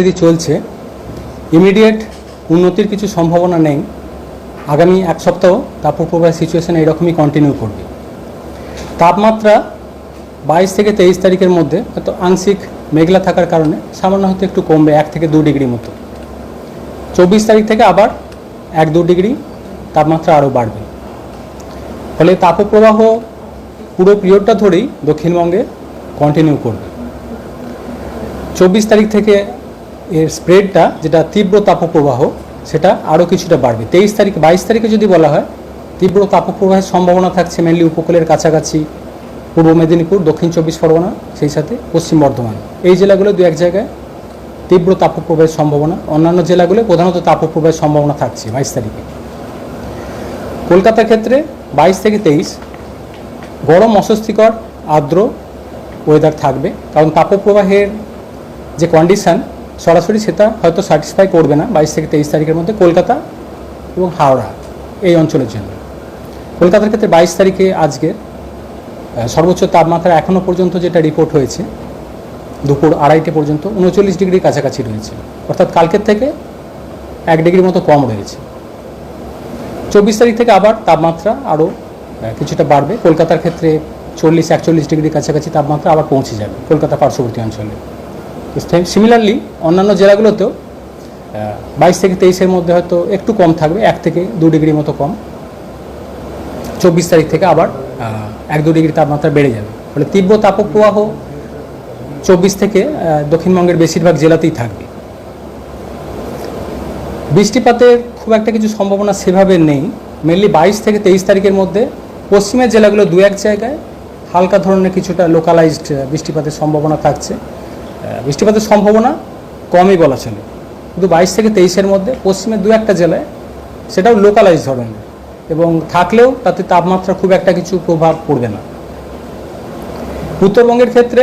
যদি চলছে ইমিডিয়েট উন্নতির কিছু সম্ভাবনা নেই, আগামী এক সপ্তাহ তাপপ্রবাহ সিচুয়েশন এইরকমই কন্টিনিউ করবে। তাপমাত্রা বাইশ থেকে তেইশ তারিখের মধ্যে হয়তো আংশিক মেঘলা থাকার কারণে সামান্য হয়তো একটু কমবে, এক থেকে দু ডিগ্রি মতো। চব্বিশ তারিখ থেকে আবার এক দু ডিগ্রি তাপমাত্রা আরও বাড়বে। ফলে তাপপ্রবাহ পুরো পিরিয়ডটা ধরেই দক্ষিণবঙ্গে কন্টিনিউ করবে। চব্বিশ তারিখ থেকে এর স্প্রেডটা যেটা তীব্র তাপপ্রবাহ, সেটা আরও কিছুটা বাড়বে। তেইশ তারিখ, বাইশ তারিখে যদি বলা হয়, তীব্র তাপপ্রবাহের সম্ভাবনা থাকছে মেনলি উপকূলের কাছাকাছি, পূর্ব মেদিনীপুর, দক্ষিণ চব্বিশ পরগনা, সেই সাথে পশ্চিম বর্ধমান। এই জেলাগুলো দু এক জায়গায় তীব্র তাপপ্রবাহের সম্ভাবনা। অন্যান্য জেলাগুলো প্রধানত তাপপ্রবাহের সম্ভাবনা থাকছে বাইশ তারিখে। কলকাতার ক্ষেত্রে বাইশ থেকে তেইশ, গরম, অস্বস্তিকর, আর্দ্র ওয়েদার থাকবে। কারণ তাপপ্রবাহের যে কন্ডিশন সরাসরি সেটা হয়তো স্যাটিসফাই করবে না বাইশ থেকে তেইশ তারিখের মধ্যে কলকাতা এবং হাওড়া, এই অঞ্চলের জন্য। কলকাতার ক্ষেত্রে বাইশ তারিখে আজকে সর্বোচ্চ তাপমাত্রা এখনও পর্যন্ত যেটা রিপোর্ট হয়েছে, দুপুর আড়াইটে পর্যন্ত উনচল্লিশ ডিগ্রির কাছাকাছি রয়েছে। অর্থাৎ কালকের থেকে এক ডিগ্রি মতো কম রয়েছে। চব্বিশ তারিখ থেকে আবার তাপমাত্রা আরও কিছুটা বাড়বে। কলকাতার ক্ষেত্রে চল্লিশ একচল্লিশ ডিগ্রির কাছাকাছি তাপমাত্রা আবার পৌঁছে যাবে কলকাতা পার্শ্ববর্তী অঞ্চলে। সিমিলারলি অন্যান্য জেলাগুলোতেও বাইশ থেকে তেইশের মধ্যে হয়তো একটু কম থাকবে, এক থেকে দু ডিগ্রি মতো কম। চব্বিশ তারিখ থেকে আবার এক দু ডিগ্রি তাপমাত্রা বেড়ে যাবে। ফলে তীব্র তাপপ্রবাহ চব্বিশ থেকে দক্ষিণবঙ্গের বেশিরভাগ জেলাতেই থাকবে। বৃষ্টিপাতের খুব একটা কিছু সম্ভাবনা সেভাবে নেই। মেনলি বাইশ থেকে তেইশ তারিখের মধ্যে পশ্চিমের জেলাগুলো দু এক জায়গায় হালকা ধরনের কিছুটা লোকালাইজড বৃষ্টিপাতের সম্ভাবনা থাকছে। বৃষ্টিপাতের সম্ভাবনা কমই বলা চলে। কিন্তু বাইশ থেকে তেইশের মধ্যে পশ্চিমের দু একটা জেলায় সেটাও লোকালাইজ ধরনের এবং থাকলেও তাতে তাপমাত্রা খুব একটা কিছু প্রভাব পড়বে না। উত্তরবঙ্গের ক্ষেত্রে